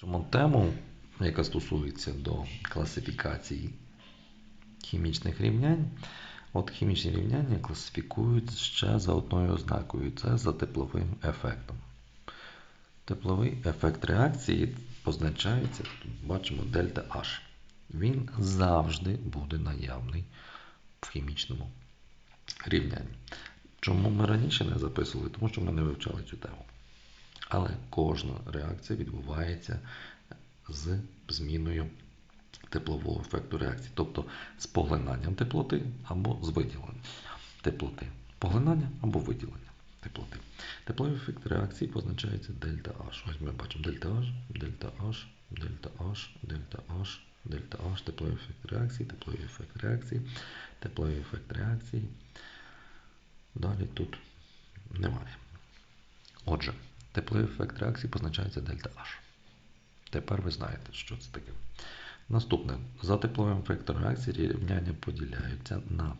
Чому тему, яка стосується до класифікації хімічних рівнянь, от хімічні рівняння класифікують ще за одною ознакою це за тепловим ефектом. Тепловий ефект реакції позначається, тут бачимо дельта H. Він завжди буде наявний в хімічному рівнянні. Чому ми раніше не записували? Тому що ми не вивчали цю тему. Але кожна реакція відбувається з зміною теплового ефекту реакції, тобто з поглинанням теплоти або з виділенням теплоти. Поглинання або виділення теплоти. Тепловий ефект реакції позначається дельта H. Ось ми бачимо дельта H, дельта H, дельта H, дельта H, дельта H, тепловий ефект реакції, тепловий ефект реакції, тепловий ефект реакції. Далі тут немає. Отже, тепловий ефект реакції позначається дельта H. Тепер ви знаєте, що це таке. Наступне. За тепловим ефектом реакції рівняння поділяються на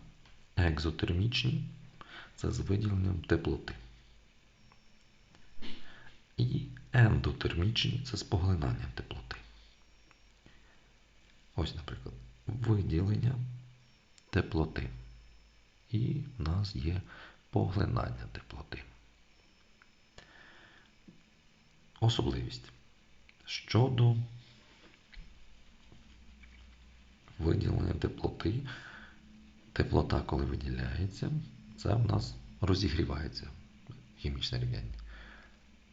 екзотермічні, це з виділенням теплоти. І ендотермічні це з поглинанням теплоти. Ось, наприклад, виділення теплоти. І в нас є поглинання теплоти. Особливість. Щодо виділення теплоти, теплота, коли виділяється, це в нас розігрівається хімічне рівняння.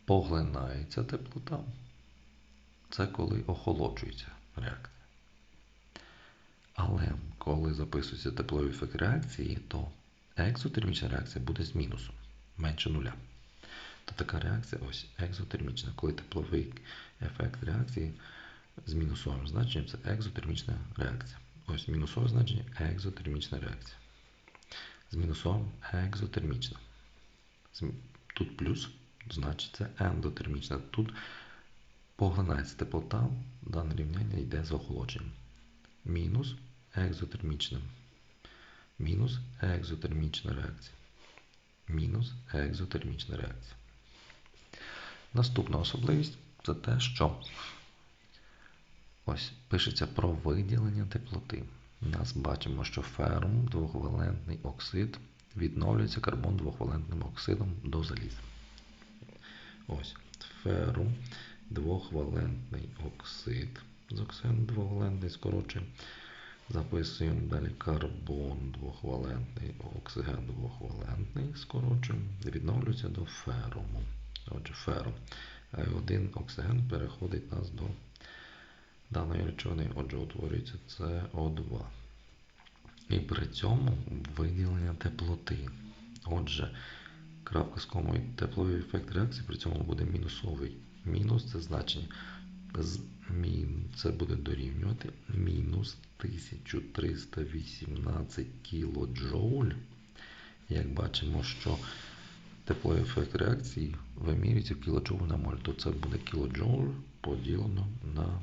Поглинається теплота, це коли охолоджується реакція. Але коли записується тепловий ефект реакції, то екзотермічна реакція буде з мінусом менше нуля. То така реакція ось екзотермічна, коли тепловий ефект реакції з мінусовим значенням це екзотермічна реакція. Ось мінусове значення екзотермічна реакція. З мінусовим екзотермічна. Тут плюс, значить це ендотермічна. Тут поглинається теплота, дане рівняння йде з охолодженням. Мінус екзотермічна. Мінус екзотермічна реакція. Мінус екзотермічна реакція. Наступна особливість це те, що ось пишеться про виділення теплоти. У нас бачимо, що ферум двохвалентний оксид відновлюється карбон двохвалентним оксидом до заліза. Ось ферум двохвалентний оксид. З оксидом двохвалентний скорочуємо. Записуємо далі карбон двохвалентний, оксиген двохвалентний, скорочуємо, відновлюється до феруму. Отже, ферум. А один оксиген переходить нас до даної речовини, отже, утворюється СО2. І при цьому виділення теплоти. Отже, крапка з комою тепловий ефект реакції при цьому буде мінусовий. Мінус це значення. Це буде дорівнювати мінус 1318 кілоджоуль. Як бачимо, що тепловий ефект реакції вимірюється кілоджоуль на моль, то це буде кілоджоуль поділено на